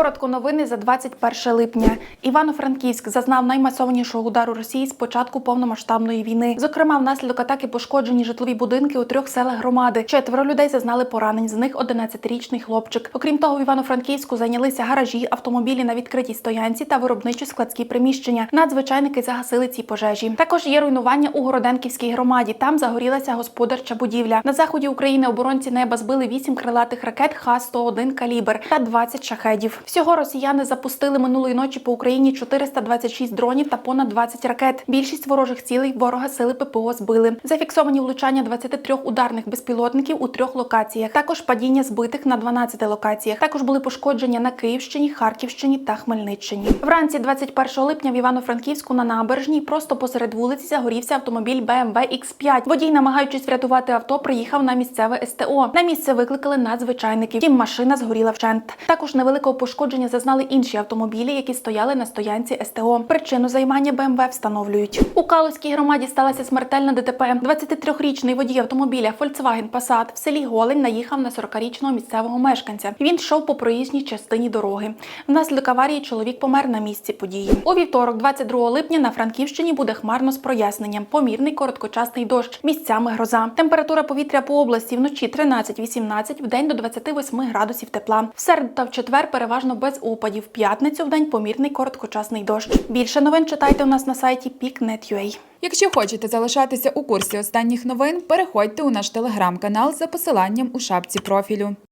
Коротко новини за 21 липня. Івано-Франківськ зазнав наймасованішого удару Росії з початку повномасштабної війни. Зокрема, внаслідок атаки пошкоджені житлові будинки у трьох селах громади. Четверо людей зазнали поранень. З них 11-річний хлопчик. Окрім того, в Івано-Франківську зайнялися гаражі, автомобілі на відкритій стоянці та виробничі складські приміщення. Надзвичайники загасили ці пожежі. Також є руйнування у Городенківській громаді. Там загорілася господарча будівля. На заході України оборонці неба збили 8 крилатих ракет Х-101 калібр та 20 шахедів. Всього росіяни запустили минулої ночі по Україні 426 дронів та понад 20 ракет. Більшість ворожих цілей ворога сили ППО збили. Зафіксовані влучання 23 ударних безпілотників у трьох локаціях. Також падіння збитих на 12 локаціях. Також були пошкодження на Київщині, Харківщині та Хмельниччині. Вранці 21 липня в Івано-Франківську на набережній просто посеред вулиці загорівся автомобіль BMW X5. Водій, намагаючись врятувати авто, приїхав на місцеве СТО. На місце викликали надзвичайників. Втім, машина згоріла вщент. Також невеликого пошкодження зазнали інші автомобілі, які стояли на стоянці СТО. Причину займання БМВ встановлюють. У Калузькій громаді сталася смертельна ДТП. 23-річний водій автомобіля Volkswagen Passat в селі Голень наїхав на 40-річного місцевого мешканця. Він йшов по проїзній частині дороги. Внаслідок аварії чоловік помер на місці події. У вівторок, 22 липня, на Франківщині буде хмарно з проясненням. Помірний короткочасний дощ. Місцями гроза. Температура повітря по області вночі 13-18, вдень до 28 градусів тепла. В середу та в четвер переважно без опадів. В П'ятницю вдень помірний короткочасний дощ. Більше новин читайте у нас на сайті peak.net.ua. Якщо хочете залишатися у курсі останніх новин, переходьте у наш телеграм-канал за посиланням у шапці профілю.